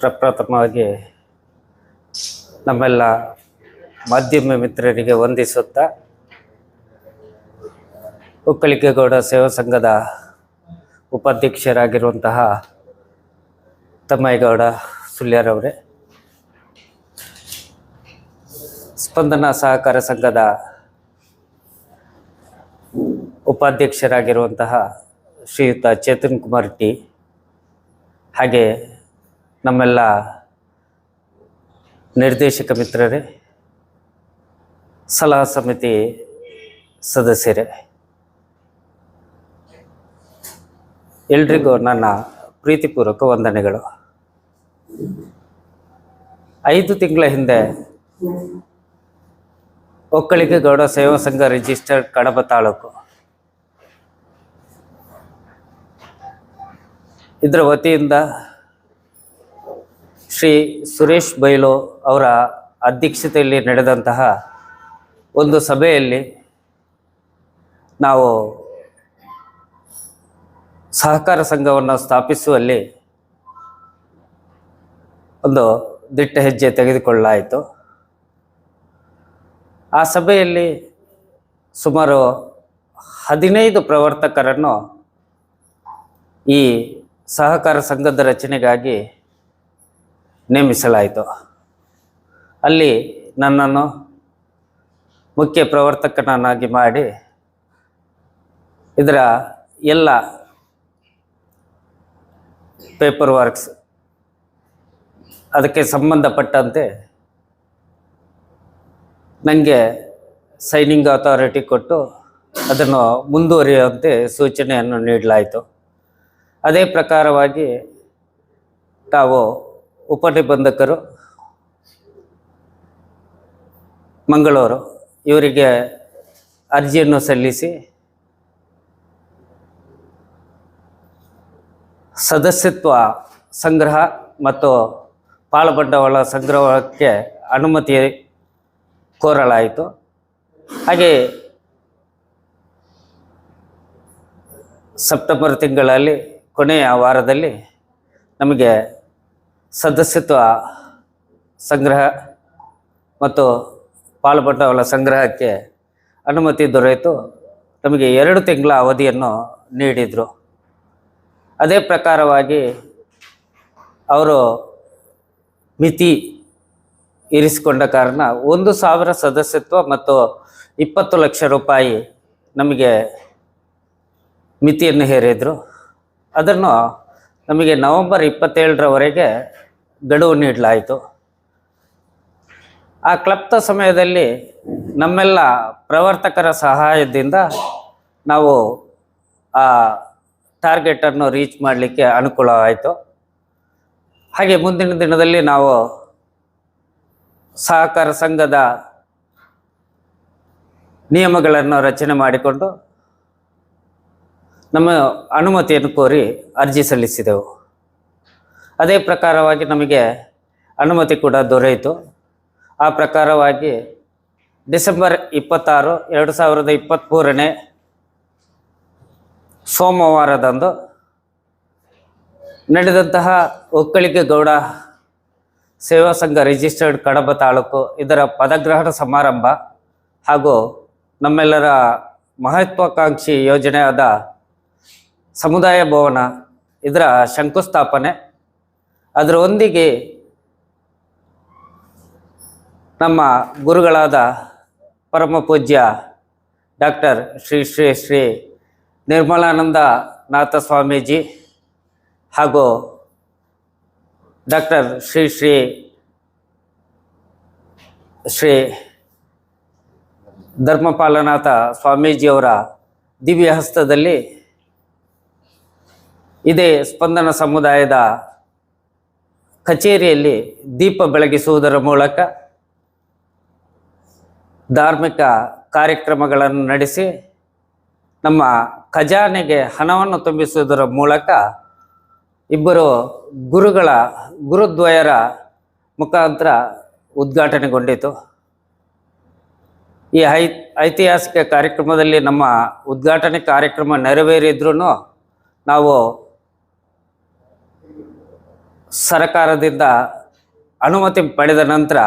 ಪ್ರಪ್ರಥಮವಾಗಿ ನಮ್ಮೆಲ್ಲ ಮಾಧ್ಯಮ ಮಿತ್ರರಿಗೆ ವಂದಿಸುತ್ತಾ ಉಕ್ಕಳಿಕೆಗೌಡ ಸೇವಾ ಸಂಘದ ಉಪಾಧ್ಯಕ್ಷರಾಗಿರುವಂತಹ ತಮ್ಮಯ್ಯಗೌಡ ಸುಳ್ಯರವರೇ. ಸ್ಪಂದನ ಸಹಕಾರ ಸಂಘದ ಉಪಾಧ್ಯಕ್ಷರಾಗಿರುವಂತಹ ಶ್ರೀಯುತ ಚೇತನ್ ಕುಮಾರ್ ಟಿ. ಹಾಗೆ ನಮ್ಮೆಲ್ಲ ನಿರ್ದೇಶಕ ಮಿತ್ರರೇ, ಸಲಹಾ ಸಮಿತಿ ಸದಸ್ಯರೇ, ಎಲ್ರಿಗೂ ನನ್ನ ಪ್ರೀತಿಪೂರ್ವಕ ವಂದನೆಗಳು. ಐದು ತಿಂಗಳ ಹಿಂದೆ ಒಕ್ಕಲಿಗ ಗೌಡ ಸೇವಾ ಸಂಘ ರಿಜಿಸ್ಟರ್ಡ್ ಕಡಬ ತಾಲೂಕು. ಇದರ ವತಿಯಿಂದ ಶ್ರೀ ಸುರೇಶ್ ಬೈಲು ಅವರ ಅಧ್ಯಕ್ಷತೆಯಲ್ಲಿ ನಡೆದಂತಹ ಒಂದು ಸಭೆಯಲ್ಲಿ ನಾವು ಸಹಕಾರ ಸಂಘವನ್ನು ಸ್ಥಾಪಿಸುವಲ್ಲಿ ಒಂದು ದಿಟ್ಟ ಹೆಜ್ಜೆ ತೆಗೆದುಕೊಳ್ಳಲಾಯಿತು. ಆ ಸಭೆಯಲ್ಲಿ ಸುಮಾರು ಹದಿನೈದು ಪ್ರವರ್ತಕರನ್ನು ಈ ಸಹಕಾರ ಸಂಘದ ರಚನೆಗಾಗಿ ನೇಮಿಸಲಾಯಿತು. ಅಲ್ಲಿ ನನ್ನನ್ನು ಮುಖ್ಯ ಪ್ರವರ್ತಕನನ್ನಾಗಿ ಮಾಡಿ ಇದರ ಎಲ್ಲ ಪೇಪರ್ ವರ್ಕ್ಸ್ ಅದಕ್ಕೆ ಸಂಬಂಧಪಟ್ಟಂತೆ ನನಗೆ ಸೈನಿಂಗ್ ಅಥಾರಿಟಿ ಕೊಟ್ಟು ಅದನ್ನು ಮುಂದುವರಿಯುವಂತೆ ಸೂಚನೆಯನ್ನು ನೀಡಲಾಯಿತು. ಅದೇ ಪ್ರಕಾರವಾಗಿ ತಾವು ಉಪನಿಬಂಧಕರು ಮಂಗಳೂರು, ಇವರಿಗೆ ಅರ್ಜಿಯನ್ನು ಸಲ್ಲಿಸಿ ಸದಸ್ಯತ್ವ ಸಂಗ್ರಹ ಮತ್ತು ಪಾಳಬಂಡವಾಳ ಸಂಗ್ರಹಕ್ಕೆ ಅನುಮತಿ ಕೋರಲಾಯಿತು. ಹಾಗೆ ಸೆಪ್ಟೆಂಬರ್ ತಿಂಗಳಲ್ಲಿ ಕೊನೆಯ ವಾರದಲ್ಲಿ ನಮಗೆ ಸದಸ್ಯತ್ವ ಸಂಗ್ರಹ ಮತ್ತು ಪಾಲ್ಪಟ್ಟವಲ ಸಂಗ್ರಹಕ್ಕೆ ಅನುಮತಿ ದೊರೆಯಿತು ನಮಗೆ ಎರಡು ತಿಂಗಳ ಅವಧಿಯನ್ನು ನೀಡಿದರು. ಅದೇ ಪ್ರಕಾರವಾಗಿ ಅವರು ಮಿತಿ ಇರಿಸಿಕೊಂಡ ಕಾರಣ ಒಂದು ಸಾವಿರ ಸದಸ್ಯತ್ವ ಮತ್ತು ಇಪ್ಪತ್ತು ಲಕ್ಷ ರೂಪಾಯಿ ನಮಗೆ ಮಿತಿಯನ್ನು ಹೇರಿದರು. ಅದನ್ನು ನಮಗೆ ನವೆಂಬರ್ ಇಪ್ಪತ್ತೇಳರವರೆಗೆ ಗಡುವು ನೀಡಲಾಯಿತು. ಆ ಕ್ಲಪ್ತ ಸಮಯದಲ್ಲಿ ನಮ್ಮೆಲ್ಲ ಪ್ರವರ್ತಕರ ಸಹಾಯದಿಂದ ನಾವು ಆ ಟಾರ್ಗೆಟನ್ನು ರೀಚ್ ಮಾಡಲಿಕ್ಕೆ ಅನುಕೂಲವಾಯಿತು ಹಾಗೆ ಮುಂದಿನ ದಿನದಲ್ಲಿ ನಾವು ಸಹಕಾರ ಸಂಘದ ನಿಯಮಗಳನ್ನು ರಚನೆ ಮಾಡಿಕೊಂಡು ನಮ್ಮ ಅನುಮತಿಯನ್ನು ಕೋರಿ ಅರ್ಜಿ ಸಲ್ಲಿಸಿದೆವು. ಅದೇ ಪ್ರಕಾರವಾಗಿ ನಮಗೆ ಅನುಮತಿ ಕೂಡ ದೊರೆಯಿತು. ಆ ಪ್ರಕಾರವಾಗಿ ಡಿಸೆಂಬರ್ ಇಪ್ಪತ್ತಾರು ಎರಡು ಸಾವಿರದ ಇಪ್ಪತ್ತ್ಮೂರನೇ ಸೋಮವಾರದಂದು ನಡೆದಂತಹ ಒಕ್ಕಳಿಗೆ ಗೌಡ ಸೇವಾ ಸಂಘ ರಿಜಿಸ್ಟರ್ಡ್ ಕಡಬ ತಾಲೂಕು, ಇದರ ಪದಗ್ರಹಣ ಸಮಾರಂಭ ಹಾಗೂ ನಮ್ಮೆಲ್ಲರ ಮಹತ್ವಾಕಾಂಕ್ಷಿ ಯೋಜನೆಯಾದ ಸಮುದಾಯ ಭವನ, ಇದರ ಶಂಕುಸ್ಥಾಪನೆ, ಅದರೊಂದಿಗೆ ನಮ್ಮ ಗುರುಗಳಾದ ಪರಮ ಪೂಜ್ಯ ಡಾಕ್ಟರ್ ಶ್ರೀ ಶ್ರೀ ಶ್ರೀ ನಿರ್ಮಲಾನಂದ ನಾಥ ಸ್ವಾಮೀಜಿ ಹಾಗೂ ಡಾಕ್ಟರ್ ಶ್ರೀ ಶ್ರೀ ಶ್ರೀ ಧರ್ಮಪಾಲನಾಥ ಸ್ವಾಮೀಜಿಯವರ ದಿವ್ಯ ಹಸ್ತದಲ್ಲಿ ಇದೇ ಸ್ಪಂದನ ಸಮುದಾಯದ ಕಚೇರಿಯಲ್ಲಿ ದೀಪ ಬೆಳಗಿಸುವುದರ ಮೂಲಕ ಧಾರ್ಮಿಕ ಕಾರ್ಯಕ್ರಮಗಳನ್ನು ನಡೆಸಿ ನಮ್ಮ ಖಜಾನೆಗೆ ಹಣವನ್ನು ತುಂಬಿಸುವುದರ ಮೂಲಕ ಇಬ್ಬರು ಗುರುಗಳ ಗುರುದ್ವಯರ ಮುಖಾಂತರ ಉದ್ಘಾಟನೆಗೊಂಡಿತು. ಈ ಐ, ಐತಿಹಾಸಿಕ ಕಾರ್ಯಕ್ರಮದಲ್ಲಿ ನಮ್ಮ ಉದ್ಘಾಟನೆ ಕಾರ್ಯಕ್ರಮ ನೆರವೇರಿದ್ರೂ ನಾವು ಸರಕಾರದಿಂದ ಅನುಮತಿ ಪಡೆದ ನಂತರ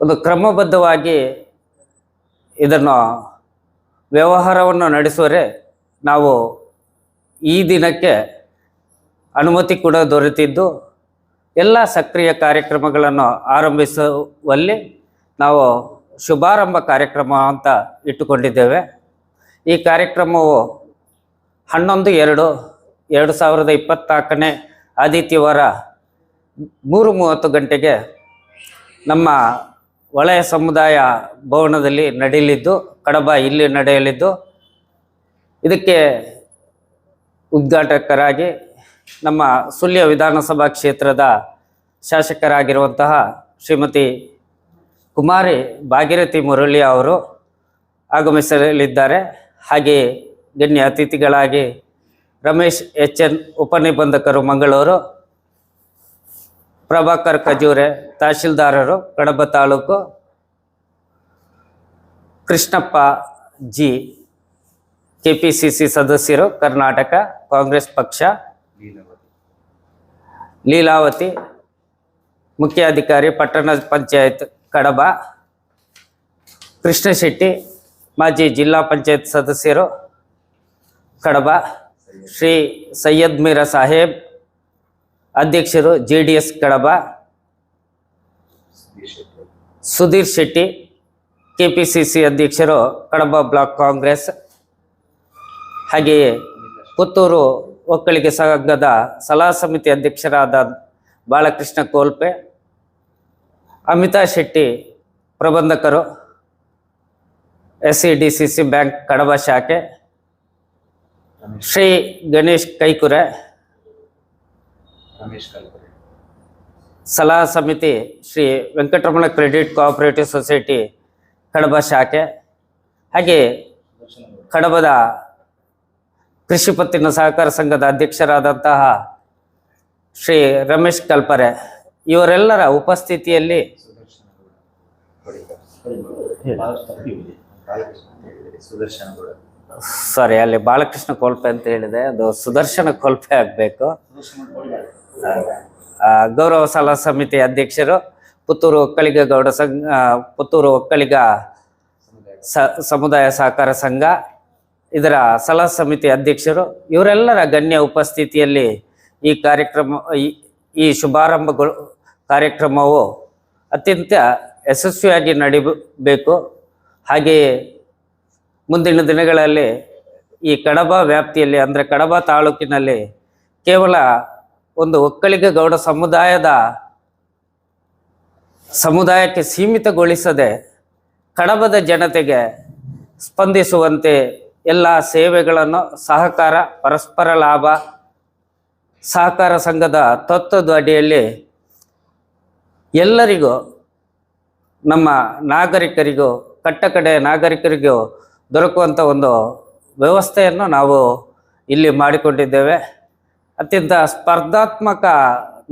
ಒಂದು ಕ್ರಮಬದ್ಧವಾಗಿ ಇದನ್ನು ವ್ಯವಹಾರವನ್ನು ನಡೆಸುವರೆ ನಾವು ಈ ದಿನಕ್ಕೆ ಅನುಮತಿ ಕೂಡ ದೊರೆತಿದ್ದು ಎಲ್ಲ ಸಕ್ರಿಯ ಕಾರ್ಯಕ್ರಮಗಳನ್ನು ಆರಂಭಿಸುವಲ್ಲಿ ನಾವು ಶುಭಾರಂಭ ಕಾರ್ಯಕ್ರಮ ಅಂತ ಇಟ್ಟುಕೊಂಡಿದ್ದೇವೆ. ಈ ಕಾರ್ಯಕ್ರಮವು ಹನ್ನೊಂದು ಎರಡು ಎರಡು ಸಾವಿರದ ಇಪ್ಪತ್ನಾಲ್ಕನೇ ಆದಿತ್ಯವಾರ ಮೂರು ಮೂವತ್ತು ಗಂಟೆಗೆ ನಮ್ಮ ವಲಯ ಸಮುದಾಯ ಭವನದಲ್ಲಿ ನಡೆಯಲಿದ್ದು, ಕಡಬ ಇಲ್ಲಿ ನಡೆಯಲಿದ್ದು, ಇದಕ್ಕೆ ಉದ್ಘಾಟಕರಾಗಿ ನಮ್ಮ ಸುಳ್ಯ ವಿಧಾನಸಭಾ ಕ್ಷೇತ್ರದ ಶಾಸಕರಾಗಿರುವಂತಹ ಶ್ರೀಮತಿ ಕುಮಾರಿ ಭಾಗೀರಥಿ ಮುರಳಿ ಅವರು ಆಗಮಿಸಲಿದ್ದಾರೆ. ಹಾಗೆಯೇ ಗಣ್ಯ ಅತಿಥಿಗಳಾಗಿ ರಮೇಶ್ ಎಚ್ ಎನ್ ಉಪನಿಬಂಧಕರು Mangaluru, Prabhakar Khajure ತಹಶೀಲ್ದಾರರು Kadaba taluk, Krishnappa G K P C C ಸದಸ್ಯರು ಕರ್ನಾಟಕ ಕಾಂಗ್ರೆಸ್ ಪಕ್ಷ, ಲೀಲಾವತಿ ಮುಖ್ಯಾಧಿಕಾರಿ ಪಟ್ಟಣ ಪಂಚಾಯತ್ ಕಡಬ ಕೃಷ್ಣ ಶೆಟ್ಟಿ ಮಾಜಿ ಜಿಲ್ಲಾ ಪಂಚಾಯತ್ ಸದಸ್ಯರು ಕಡಬ. ಶ್ರೀ ಸೈಯದ್ ಮೀರಾ ಸಾಹೇಬ್, ಅಧ್ಯಕ್ಷರು J D S Kadaba, Sudhir Shetty, K P C C ಅಧ್ಯಕ್ಷರು ಕಡಬ ಬ್ಲಾಕ್ ಕಾಂಗ್ರೆಸ್, ಹಾಗೆಯೇ ಪುತ್ತೂರು ಒಕ್ಕಳಿಗೆ ಸಂಘದ ಸಲಹಾ ಸಮಿತಿ ಅಧ್ಯಕ್ಷರಾದ Balakrishna Kolpe, Amita Shetty ಪ್ರಬಂಧಕರು, S C D C C bank Kadaba ಶಾಖೆ ಶ್ರೀ ಗಣೇಶ್ ಕೈಕುರೆ. ಸಲಹಾ ಸಮಿತಿ Shri Venkataramana credit cooperative society Kadaba ಶಾಖೆ ಹಾಗೆ ಕಡಬದ ಕೃಷಿ ಪತ್ತಿನ ಸಹಕಾರ ಸಂಘದ ಅಧ್ಯಕ್ಷರಾದಂತಹ ಶ್ರೀ ರಮೇಶ್ ಕಲ್ಪರೆ ಇವರೆಲ್ಲರ ಉಪಸ್ಥಿತಿಯಲ್ಲಿ ಸುದರ್ಶನ ಗೌಡ. ಸಾರಿ ಅಲ್ಲಿ ಬಾಲಕೃಷ್ಣ ಕೊಲ್ಪೆ ಅಂತ ಹೇಳಿದೆ. ಅದು ಸುದರ್ಶನ ಕೊಲ್ಪೆ ಆಗಬೇಕು. ಗೌರವ ಸಲಹಾ ಸಮಿತಿ ಅಧ್ಯಕ್ಷರು ಪುತ್ತೂರು ಒಕ್ಕಲಿಗ ಗೌಡ ಸಂಘ ಪುತ್ತೂರು ಒಕ್ಕಲಿಗ ಸ, ಸಮುದಾಯ ಸಹಕಾರ ಸಂಘ, ಇದರ ಸಲಹಾ ಸಮಿತಿ ಅಧ್ಯಕ್ಷರು, ಇವರೆಲ್ಲರ ಗಣ್ಯ ಉಪಸ್ಥಿತಿಯಲ್ಲಿ ಈ ಕಾರ್ಯಕ್ರಮ ಈ ಶುಭಾರಂಭಗಳು, ಕಾರ್ಯಕ್ರಮವು ಅತ್ಯಂತ ಯಶಸ್ವಿಯಾಗಿ ನಡಿಬೇಕು. ಹಾಗೆಯೇ ಮುಂದಿನ ದಿನಗಳಲ್ಲಿ ಈ ಕಡಬ ವ್ಯಾಪ್ತಿಯಲ್ಲಿ, ಅಂದರೆ ಕಡಬ ತಾಲೂಕಿನಲ್ಲಿ ಕೇವಲ ಒಂದು ಒಕ್ಕಲಿಗ ಗೌಡ ಸಮುದಾಯದ ಸಮುದಾಯಕ್ಕೆ ಸೀಮಿತಗೊಳಿಸದೆ ಕಡಬದ ಜನತೆಗೆ ಸ್ಪಂದಿಸುವಂತೆ ಎಲ್ಲ ಸೇವೆಗಳನ್ನು ಸಹಕಾರ, ಪರಸ್ಪರ ಲಾಭ, ಸಹಕಾರ ಸಂಘದ ತತ್ವದ ಅಡಿಯಲ್ಲಿ ಎಲ್ಲರಿಗೂ, ನಮ್ಮ ನಾಗರಿಕರಿಗೂ ಕಟ್ಟಕಡೆ ನಾಗರಿಕರಿಗೂ ದೊರಕುವಂಥ ಒಂದು ವ್ಯವಸ್ಥೆಯನ್ನು ನಾವು ಇಲ್ಲಿ ಮಾಡಿಕೊಂಡಿದ್ದೇವೆ. ಅತ್ಯಂತ ಸ್ಪರ್ಧಾತ್ಮಕ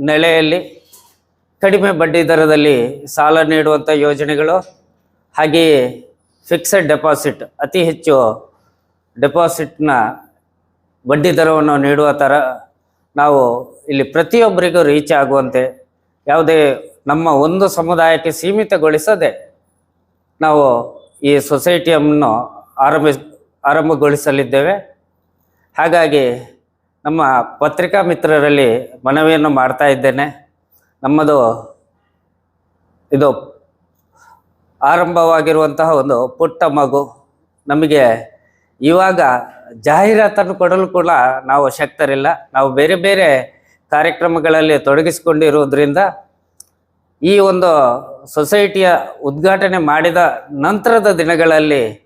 ನೆಲೆಯಲ್ಲಿ ಕಡಿಮೆ ಬಡ್ಡಿ ದರದಲ್ಲಿ ಸಾಲ ನೀಡುವಂಥ ಯೋಜನೆಗಳು, ಹಾಗೆಯೇ ಫಿಕ್ಸೆಡ್ ಡೆಪಾಸಿಟ್ ಅತಿ ಹೆಚ್ಚು ಡೆಪಾಸಿಟ್ನ ಬಡ್ಡಿ ದರವನ್ನು ನೀಡುವ ಥರ ನಾವು ಇಲ್ಲಿ ಪ್ರತಿಯೊಬ್ಬರಿಗೂ ರೀಚ್ ಆಗುವಂತೆ, ಯಾವುದೇ ನಮ್ಮ ಒಂದು ಸಮುದಾಯಕ್ಕೆ ಸೀಮಿತಗೊಳಿಸದೆ ನಾವು ಈ ಸೊಸೈಟಿಯನ್ನು ಆರಂಭಿಸ್ ಆರಂಭಗೊಳಿಸಲಿದ್ದೇವೆ. ಹಾಗಾಗಿ ನಮ್ಮ ಪತ್ರಿಕಾ ಮಿತ್ರರಲ್ಲಿ ಮನವಿಯನ್ನು ಮಾಡ್ತಾ ಇದ್ದೇನೆ. ನಮ್ಮದು ಇದು ಆರಂಭವಾಗಿರುವಂತಹ ಒಂದು ಪುಟ್ಟ ಮಗು. ನಮಗೆ ಇವಾಗ ಜಾಹೀರಾತನ್ನು ಕೊಡಲು ಕೂಡ ನಾವು ಶಕ್ತರಿಲ್ಲ. ನಾವು ಬೇರೆ ಬೇರೆ ಕಾರ್ಯಕ್ರಮಗಳಲ್ಲಿ ತೊಡಗಿಸಿಕೊಂಡಿರುವುದರಿಂದ ಈ ಒಂದು ಸೊಸೈಟಿಯ ಉದ್ಘಾಟನೆ ಮಾಡಿದ ನಂತರದ ದಿನಗಳಲ್ಲಿ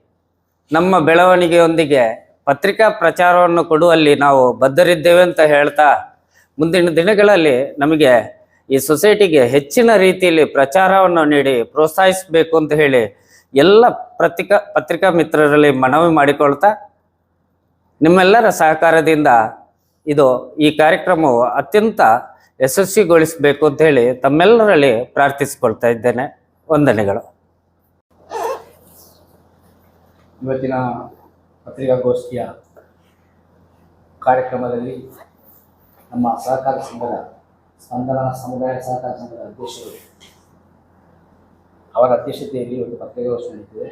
ನಮ್ಮ ಬೆಳವಣಿಗೆಯೊಂದಿಗೆ ಪತ್ರಿಕಾ ಪ್ರಚಾರವನ್ನು ಕೊಡುವಲ್ಲಿ ನಾವು ಬದ್ಧರಿದ್ದೇವೆ ಅಂತ ಹೇಳ್ತಾ ಮುಂದಿನ ದಿನಗಳಲ್ಲಿ ನಮಗೆ ಈ ಸೊಸೈಟಿಗೆ ಹೆಚ್ಚಿನ ರೀತಿಯಲ್ಲಿ ಪ್ರಚಾರವನ್ನು ನೀಡಿ ಪ್ರೋತ್ಸಾಹಿಸಬೇಕು ಅಂತ ಹೇಳಿ ಎಲ್ಲ ಪತ್ರಿಕಾ ಪತ್ರಿಕಾ ಮಿತ್ರರಲ್ಲಿ ಮನವಿ ಮಾಡಿಕೊಳ್ತಾ ನಿಮ್ಮೆಲ್ಲರ ಸಹಕಾರದಿಂದ ಇದು ಈ ಕಾರ್ಯಕ್ರಮವು ಅತ್ಯಂತ ಯಶಸ್ವಿಗೊಳಿಸಬೇಕು ಅಂತ ಹೇಳಿ ತಮ್ಮೆಲ್ಲರಲ್ಲಿ ಪ್ರಾರ್ಥಿಸಿಕೊಳ್ತಾ ಇದ್ದೇನೆ. ವಂದನೆಗಳು. ಇವತ್ತಿನ ಪತ್ರಿಕಾಗೋಷ್ಠಿಯ ಕಾರ್ಯಕ್ರಮದಲ್ಲಿ ನಮ್ಮ ಸಹಕಾರ ಸಂಘದ, ಸ್ಪಂದನ ಸಮುದಾಯ ಸಹಕಾರ ಸಂಘದ ಅಧ್ಯಕ್ಷರು ಅವರ ಅಧ್ಯಕ್ಷತೆಯಲ್ಲಿ ಒಂದು ಪತ್ರಿಕಾಗೋಷ್ಠಿ ನಡೀತಿದೆ.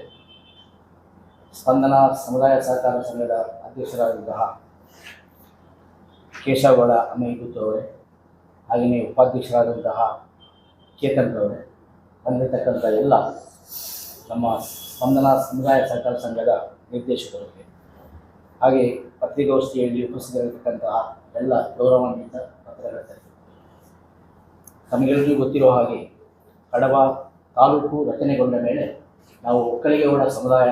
ಸ್ಪಂದನ ಸಮುದಾಯ ಸಹಕಾರ ಸಂಘದ ಅಧ್ಯಕ್ಷರಾದಂತಹ ಕೇಶವಗೌಡ ಅಮೇಗುತ್ತು ಅವರೇ, ಹಾಗೆಯೇ ಉಪಾಧ್ಯಕ್ಷರಾದಂತಹ ಚೇತನ್ ಅವರೇ ಬಂದಿರತಕ್ಕಂಥ ಎಲ್ಲ ನಮ್ಮ ಸ್ಪಂದನ ಸಮುದಾಯ ಸಹಕಾರ ಸಂಘದ ನಿರ್ದೇಶಕರಿಗೆ ಹಾಗೆ ಪತ್ರಿಕಾಗೋಷ್ಠಿಯಲ್ಲಿ ಉಪಸ್ಥಿತರಿರತಕ್ಕಂತಹ ಎಲ್ಲ ಗೌರವಾನ್ವಿತ ಪತ್ರಕರ್ತರಿಗೆ ತಮಗೆಲ್ಲರಿಗೂ ಗೊತ್ತಿರುವ ಹಾಗೆ ಕಡಬ ತಾಲೂಕು ರಚನೆಗೊಂಡ ಮೇಲೆ ನಾವು ಒಕ್ಕಲಿಗೌಡ ಸಮುದಾಯ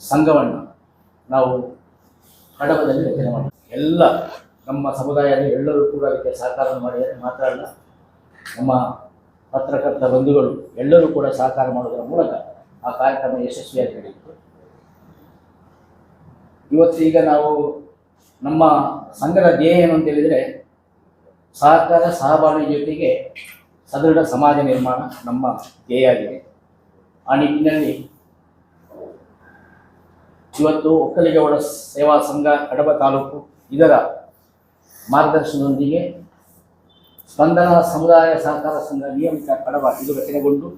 ಸಂಘವನ್ನು ನಾವು ಕಡಬದಲ್ಲಿ ರಚನೆ ಮಾಡಿ ಎಲ್ಲ ನಮ್ಮ ಸಮುದಾಯದ ಎಲ್ಲರೂ ಕೂಡ ಅದಕ್ಕೆ ಸಹಕಾರ ಮಾಡಿದರೆ ಮಾತ್ರ ಅಲ್ಲ, ನಮ್ಮ ಪತ್ರಕರ್ತ ಬಂಧುಗಳು ಎಲ್ಲರೂ ಕೂಡ ಸಹಕಾರ ಮಾಡುವುದರ ಮೂಲಕ ಆ ಕಾರ್ಯಕ್ರಮ ಯಶಸ್ವಿಯಾಗಿ ನಡೆಯಿತು. ಇವತ್ತು ಈಗ ನಾವು ನಮ್ಮ ಸಂಘದ ಧ್ಯೇಯ ಏನು ಅಂತ ಹೇಳಿದರೆ ಸಹಕಾರ ಸಹಬಾಳ್ವೆ ಜೊತೆಗೆ ಸದೃಢ ಸಮಾಜ ನಿರ್ಮಾಣ ನಮ್ಮ ಧ್ಯೇಯ ಆಗಿದೆ. ಆ ನಿಟ್ಟಿನಲ್ಲಿ ಇವತ್ತು ಒಕ್ಕಲಿಗೌಡ ಸೇವಾ ಸಂಘ ಕಡಬ ತಾಲೂಕು ಇದರ ಮಾರ್ಗದರ್ಶನದೊಂದಿಗೆ ಸ್ಪಂದನ ಸಮುದಾಯ ಸಹಕಾರ ಸಂಘ ನಿಯಮಿತ ಕಡಬ ಇದು ರಚನೆಗೊಂಡು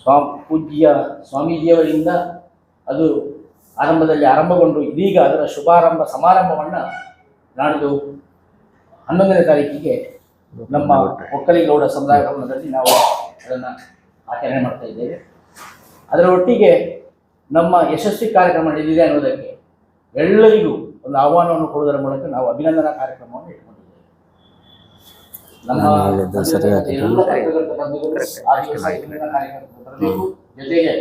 ಸ್ವಾ ಪೂಜ್ಯ ಸ್ವಾಮೀಜಿಯವರಿಂದ ಅದು ಆರಂಭದಲ್ಲಿ ಆರಂಭಗೊಂಡು ಇದೀಗ ಅದರ ಶುಭಾರಂಭ ಸಮಾರಂಭವನ್ನು ನಾಡಿದ್ದು ಹನ್ನೊಂದನೇ ತಾರೀಕಿಗೆ ನಮ್ಮ ಒಕ್ಕಲಿಗೌಡ ಸಮುದಾಯ ಭವನದಲ್ಲಿ ನಾವು ಅದನ್ನು ಆಚರಣೆ ಮಾಡ್ತಾ ಇದ್ದೇವೆ. ಅದರ ಒಟ್ಟಿಗೆ ನಮ್ಮ ಯಶಸ್ವಿ ಕಾರ್ಯಕ್ರಮ ನಡೆದಿದೆ ಅನ್ನೋದಕ್ಕೆ ಎಲ್ಲರಿಗೂ ಒಂದು ಆಹ್ವಾನವನ್ನು ಕೊಡುವುದರ ಮೂಲಕ ನಾವು ಅಭಿನಂದನಾ ಕಾರ್ಯಕ್ರಮವನ್ನು ಇಟ್ಕೊಂಡಿದ್ದೇವೆ ನಮ್ಮ ನಾನು ಹೇಳಿದ್ದು ಸರಿಯಾಗಿದೆ. ಎಲ್ಲ ಪತ್ರಕರ್ತ ಬಂಧುಗಳು ಆ ದಿವಸ ಅಭಿನಂದನಾ ಜೊತೆಗೆ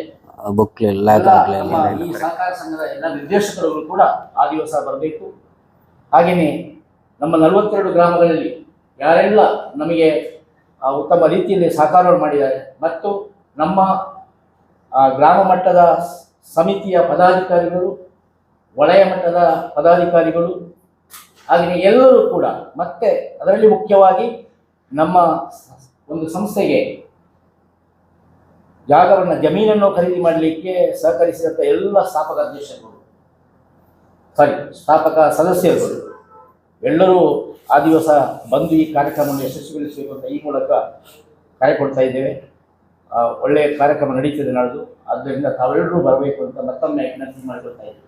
ಬುಕ್ಲಿ ಎಲ್ಲ ನಮ್ಮ ಈ ಸಹಕಾರ ಸಂಘದ ಎಲ್ಲ ನಿರ್ದೇಶಕರುಗಳು ಕೂಡ ಆ ದಿವಸ ಬರಬೇಕು. ಹಾಗೆಯೇ ನಮ್ಮ ನಲವತ್ತೆರಡು ಗ್ರಾಮಗಳಲ್ಲಿ ಯಾರೆಲ್ಲ ನಮಗೆ ಉತ್ತಮ ರೀತಿಯಲ್ಲಿ ಸಹಕಾರವನ್ನು ಮಾಡಿದ್ದಾರೆ ಮತ್ತು ನಮ್ಮ ಗ್ರಾಮ ಮಟ್ಟದ ಸಮಿತಿಯ ಪದಾಧಿಕಾರಿಗಳು ವಲಯ ಮಟ್ಟದ ಪದಾಧಿಕಾರಿಗಳು ಹಾಗೆಯೇ ಎಲ್ಲರೂ ಕೂಡ ಮತ್ತೆ ಅದರಲ್ಲಿ ಮುಖ್ಯವಾಗಿ ನಮ್ಮ ಒಂದು ಸಂಸ್ಥೆಗೆ ಜಾಗವನ್ನು ಜಮೀನನ್ನು ಖರೀದಿ ಮಾಡಲಿಕ್ಕೆ ಸಹಕರಿಸಿದಂಥ ಎಲ್ಲ ಸ್ಥಾಪಕ ಅಧ್ಯಕ್ಷರುಗಳು ಸಾರಿ ಸ್ಥಾಪಕ ಸದಸ್ಯರುಗಳು, ಎಲ್ಲರೂ ಆ ದಿವಸ ಬಂದು ಈ ಕಾರ್ಯಕ್ರಮವನ್ನು ಯಶಸ್ವಿಗೊಳಿಸಬೇಕು ಅಂತ ಈ ಮೂಲಕ ಕರೆ ಕೊಡ್ತಾ ಇದ್ದೇವೆ. ಒಳ್ಳೆಯ ಕಾರ್ಯಕ್ರಮ ನಡೀತಿದೆ ನಾಳ್ದು. ಆದ್ದರಿಂದ ತಾವೆಲ್ಲರೂ ಬರಬೇಕು ಅಂತ ಮತ್ತೊಮ್ಮೆ ವಿನಂತಿ ಮಾಡಿಕೊಳ್ತಾ ಇದ್ದೇವೆ.